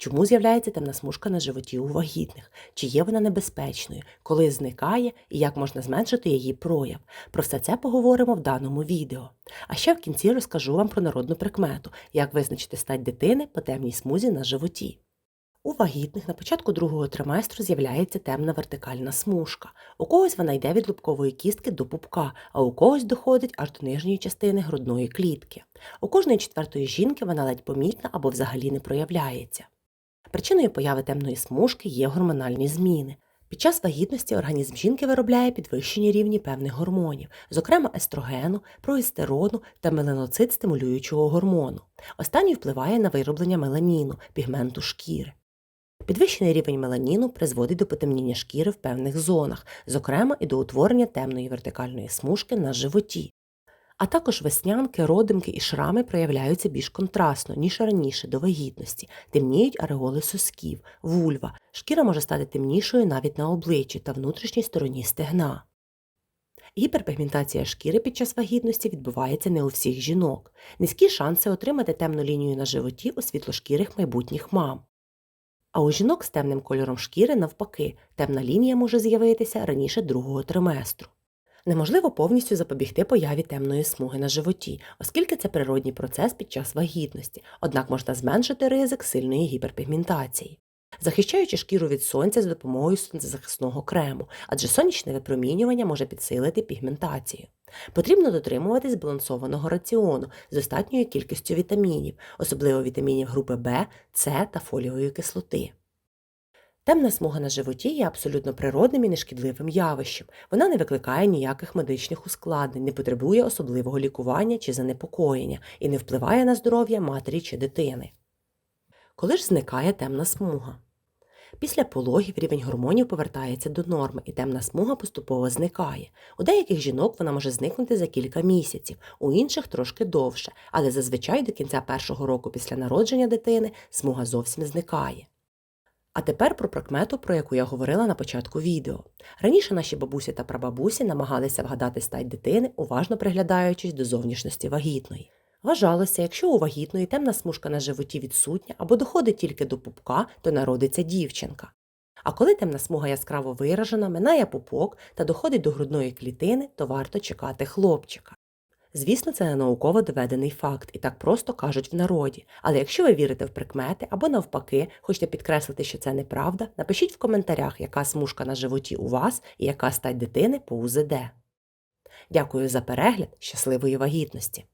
Чому з'являється темна смужка на животі у вагітних? Чи є вона небезпечною? Коли зникає і як можна зменшити її прояв? Про все це поговоримо в даному відео. А ще в кінці розкажу вам про народну прикмету, як визначити стать дитини по темній смузі на животі. У вагітних на початку другого триместру з'являється темна вертикальна смужка. У когось вона йде від лобкової кістки до пупка, а у когось доходить аж до нижньої частини грудної клітки. У кожної четвертої жінки вона ледь помітна або взагалі не проявляється. Причиною появи темної смужки є гормональні зміни. Під час вагітності організм жінки виробляє підвищені рівні певних гормонів, зокрема естрогену, прогестерону та меланоцит стимулюючого гормону. Останній впливає на вироблення меланіну, пігменту шкіри. Підвищений рівень меланіну призводить до потемніння шкіри в певних зонах, зокрема і до утворення темної вертикальної смужки на животі. А також веснянки, родимки і шрами проявляються більш контрастно, ніж раніше до вагітності, темніють ареоли сосків, вульва, шкіра може стати темнішою навіть на обличчі та внутрішній стороні стегна. Гіперпігментація шкіри під час вагітності відбувається не у всіх жінок. Низькі шанси отримати темну лінію на животі у світлошкірих майбутніх мам. А у жінок з темним кольором шкіри, навпаки, темна лінія може з'явитися раніше другого триместру. Неможливо повністю запобігти появі темної смуги на животі, оскільки це природній процес під час вагітності, однак можна зменшити ризик сильної гіперпігментації. Захищаючи шкіру від сонця за допомогою сонцезахисного крему, адже сонячне випромінювання може підсилити пігментацію. Потрібно дотримуватись збалансованого раціону з достатньою кількістю вітамінів, особливо вітамінів групи В, С та фоліової кислоти. Темна смуга на животі є абсолютно природним і нешкідливим явищем. Вона не викликає ніяких медичних ускладнень, не потребує особливого лікування чи занепокоєння і не впливає на здоров'я матері чи дитини. Коли ж зникає темна смуга? Після пологів рівень гормонів повертається до норми, і темна смуга поступово зникає. У деяких жінок вона може зникнути за кілька місяців, у інших трошки довше, але зазвичай до кінця першого року після народження дитини смуга зовсім зникає. А тепер про прикмету, про яку я говорила на початку відео. Раніше наші бабусі та прабабусі намагалися вгадати стать дитини, уважно приглядаючись до зовнішності вагітної. Вважалося, якщо у вагітної темна смужка на животі відсутня або доходить тільки до пупка, то народиться дівчинка. А коли темна смуга яскраво виражена, минає пупок та доходить до грудної клітини, то варто чекати хлопчика. Звісно, це не науково доведений факт, і так просто кажуть в народі. Але якщо ви вірите в прикмети або навпаки, хочете підкреслити, що це неправда, напишіть в коментарях, яка смужка на животі у вас і яка стать дитини по УЗД. Дякую за перегляд, щасливої вагітності!